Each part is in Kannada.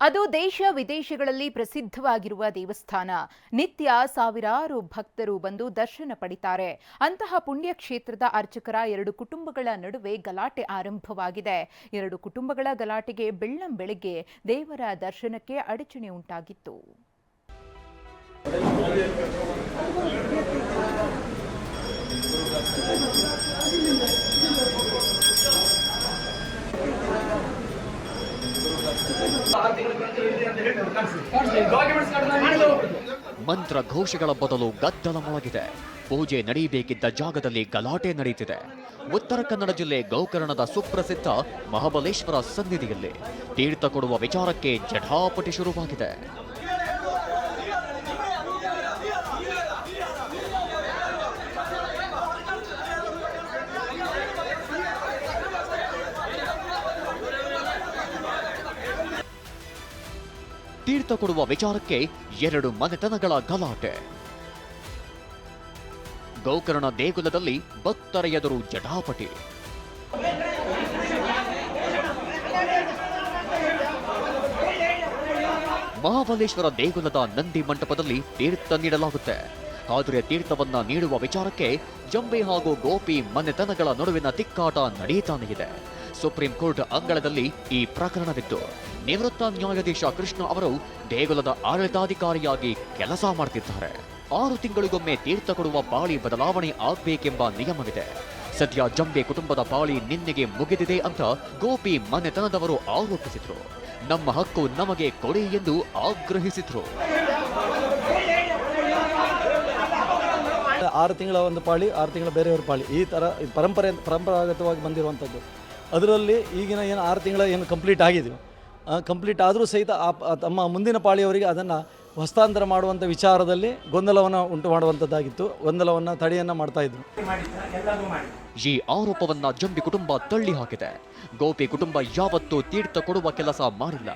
ಅದು ದೇಶ ವಿದೇಶಗಳಲ್ಲಿ ಪ್ರಸಿದ್ಧವಾಗಿರುವ ದೇವಸ್ಥಾನ. ನಿತ್ಯ ಸಾವಿರಾರು ಭಕ್ತರು ಬಂದು ದರ್ಶನ ಪಡಿತಾರೆ. ಅಂತಹ ಪುಣ್ಯಕ್ಷೇತ್ರದ ಅರ್ಚಕರ ಎರಡು ಕುಟುಂಬಗಳ ನಡುವೆ ಗಲಾಟೆ ಆರಂಭವಾಗಿದೆ. ಎರಡು ಕುಟುಂಬಗಳ ಗಲಾಟೆಗೆ ಬೆಳ್ಳಂ ಬೆಳಗ್ಗೆ ದೇವರ ದರ್ಶನಕ್ಕೆ ಅಡಚಣೆ ಉಂಟಾಗಿತ್ತು. ಮಂತ್ರ ಘೋಷಗಳ ಬದಲು ಗದ್ದಲ ಮೊಳಗಿದೆ ಪೂಜೆ ನಡೆಯಬೇಕಿದ್ದ ಜಾಗದಲ್ಲಿ ಗಲಾಟೆ ನಡೆಯುತ್ತಿದೆ. ಉತ್ತರ ಕನ್ನಡ ಜಿಲ್ಲೆ ಗೋಕರ್ಣದ ಸುಪ್ರಸಿದ್ಧ ಮಹಾಬಲೇಶ್ವರ ಸನ್ನಿಧಿಯಲ್ಲಿ ತೀರ್ಥ ಕೊಡುವ ವಿಚಾರಕ್ಕೆ ಜಟಾಪಟಿ ಶುರುವಾಗಿದೆ. ತೀರ್ಥ ಕೊಡುವ ವಿಚಾರಕ್ಕೆ ಎರಡು ಮನೆತನಗಳ ಗಲಾಟೆ. ಗೋಕರ್ಣ ದೇಗುಲದಲ್ಲಿ ಭಕ್ತರ ಎದುರು ಜಟಾಪಟಿ. ಮಹಾಬಲೇಶ್ವರ ದೇಗುಲದ ನಂದಿ ಮಂಟಪದಲ್ಲಿ ತೀರ್ಥ ನೀಡಲಾಗುತ್ತೆ. ಆದರೆ ತೀರ್ಥವನ್ನ ನೀಡುವ ವಿಚಾರಕ್ಕೆ ಜಂಬೆ ಹಾಗೂ ಗೋಪಿ ಮನೆತನಗಳ ನಡುವಿನ ತಿಕ್ಕಾಟ ನಡೆಯುತ್ತಾನೆ ಇದೆ. ಸುಪ್ರೀಂ ಕೋರ್ಟ್ ಅಂಗಳದಲ್ಲಿ ಈ ಪ್ರಕರಣವಿದ್ದು ನಿವೃತ್ತ ನ್ಯಾಯಾಧೀಶ ಕೃಷ್ಣ ಅವರು ದೇಗುಲದ ಆಡಳಿತಾಧಿಕಾರಿಯಾಗಿ ಕೆಲಸ ಮಾಡ್ತಿದ್ದಾರೆ ಆರು ತಿಂಗಳಿಗೊಮ್ಮೆ ತೀರ್ಥ ಕೊಡುವ ಪಾಳಿ ಬದಲಾವಣೆ ಆಗ್ಬೇಕೆಂಬ ನಿಯಮವಿದೆ. ಸದ್ಯ ಜಂಬೆ ಕುಟುಂಬದ ಪಾಳಿ ನಿನ್ನೆಗೆ ಮುಗಿದಿದೆ ಅಂತ ಗೋಪಿ ಮನೆತನದವರು ಆರೋಪಿಸಿದ್ರು. ನಮ್ಮ ಹಕ್ಕು ನಮಗೆ ಕೊಡಿ ಎಂದು ಆಗ್ರಹಿಸಿದ್ರು. ಆರು ತಿಂಗಳ ಒಂದು ಪಾಳಿ, ಆರು ತಿಂಗಳ ಬೇರೆಯವ್ರ ಪಾಳಿ. ಈ ಇದು ಪರಂಪರೆ, ಪರಂಪರಾಗತವಾಗಿ ಬಂದಿರುವಂಥದ್ದು ಅದರಲ್ಲಿ ಈಗಿನ ಏನು ಆರು ತಿಂಗಳ ಏನು ಕಂಪ್ಲೀಟ್ ಆಗಿದೆಯೋ ಕಂಪ್ಲೀಟ್ ಆದರೂ ಸಹಿತ ಆ ತಮ್ಮ ಮುಂದಿನ ಪಾಳಿಯವರಿಗೆ ಅದನ್ನು ಹಸ್ತಾಂತರ ಮಾಡುವಂಥ ವಿಚಾರದಲ್ಲಿ ಗೊಂದಲವನ್ನು ಉಂಟು ಮಾಡುವಂಥದ್ದಾಗಿತ್ತು ಗೊಂದಲವನ್ನು ತಡೆಯನ್ನು ಮಾಡ್ತಾ ಇದ್ರು. ಈ ಆರೋಪವನ್ನ ಜಂಬಿ ಕುಟುಂಬ ತಳ್ಳಿ ಹಾಕಿದೆ. ಗೋಪಿ ಕುಟುಂಬ ಯಾವತ್ತೂ ತೀರ್ಥ ಕೊಡುವ ಕೆಲಸ ಮಾಡಿಲ್ಲ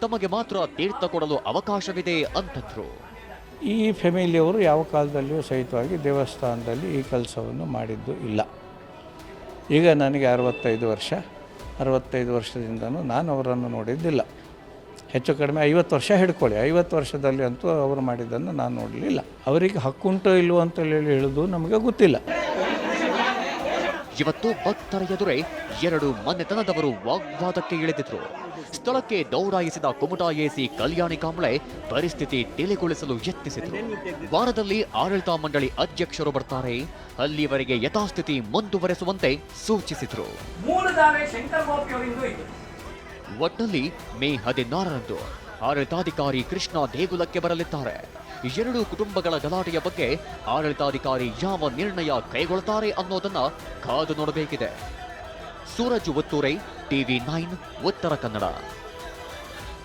ತಮಗೆ ಮಾತ್ರ ತೀರ್ಥ ಕೊಡಲು ಅವಕಾಶವಿದೆ ಅಂತಂದ್ರು. ಈ ಫ್ಯಾಮಿಲಿಯವರು ಯಾವ ಕಾಲದಲ್ಲಿಯೂ ಸಹಿತವಾಗಿ ದೇವಸ್ಥಾನದಲ್ಲಿ ಈ ಕೆಲಸವನ್ನು ಮಾಡಿದ್ದು ಇಲ್ಲ. ಈಗ ನನಗೆ ಅರವತ್ತೈದು ವರ್ಷ. ಅರವತ್ತೈದು ವರ್ಷದಿಂದನೂ ನಾನು ಅವರನ್ನು ನೋಡಿದ್ದಿಲ್ಲ. ಹೆಚ್ಚು ಕಡಿಮೆ ಐವತ್ತು ವರ್ಷ ಹಿಡ್ಕೊಳ್ಳಿ. ಐವತ್ತು ವರ್ಷದಲ್ಲಿ ಅಂತೂ ಅವರು ಮಾಡಿದ್ದನ್ನು ನಾನು ನೋಡಲಿಲ್ಲ. ಅವರಿಗೆ ಹಕ್ಕುಂಟೋ ಇಲ್ವೋ ಅಂತ ಹೇಳಿ, ಹೇಳೋದು ನಮಗೆ ಗೊತ್ತಿಲ್ಲ. ಇವತ್ತು ಭಕ್ತರ ಎದುರೇ ಎರಡು ಮನೆತನದವರು ವಾಗ್ವಾದಕ್ಕೆ ಇಳಿದಿದ್ರು. ಸ್ಥಳಕ್ಕೆ ದೌಡಾಯಿಸಿದ ಕುಮಟಾ ಎಸಿ ಕಲ್ಯಾಣಿ ಕಾಂಬ್ಳೆ ಪರಿಸ್ಥಿತಿ ತಿಳಿಗೊಳಿಸಲು ಯತ್ನಿಸಿದರು. ವಾರದಲ್ಲಿ ಆಡಳಿತ ಮಂಡಳಿ ಅಧ್ಯಕ್ಷರು ಬರ್ತಾರೆ. ಅಲ್ಲಿವರೆಗೆ ಯಥಾಸ್ಥಿತಿ ಮುಂದುವರೆಸುವಂತೆ ಸೂಚಿಸಿದ್ರು. ಒಟ್ಟಲ್ಲಿ ಒಟ್ನಲ್ಲಿ ಮೇ ಹದಿನಾರರಂದು ಆಡಳಿತಾಧಿಕಾರಿ ಕೃಷ್ಣ ದೇಗುಲಕ್ಕೆ ಬರಲಿದ್ದಾರೆ. ಎರಡು ಕುಟುಂಬಗಳ ಗಲಾಟೆಯ ಬಗ್ಗೆ ಆಡಳಿತಾಧಿಕಾರಿ ಯಾವ ನಿರ್ಣಯ ಕೈಗೊಳ್ತಾರೆ ಅನ್ನೋದನ್ನ ಕಾದು ನೋಡಬೇಕಿದೆ. Suraj Ottoorai, TV nine, Uttara Kannada.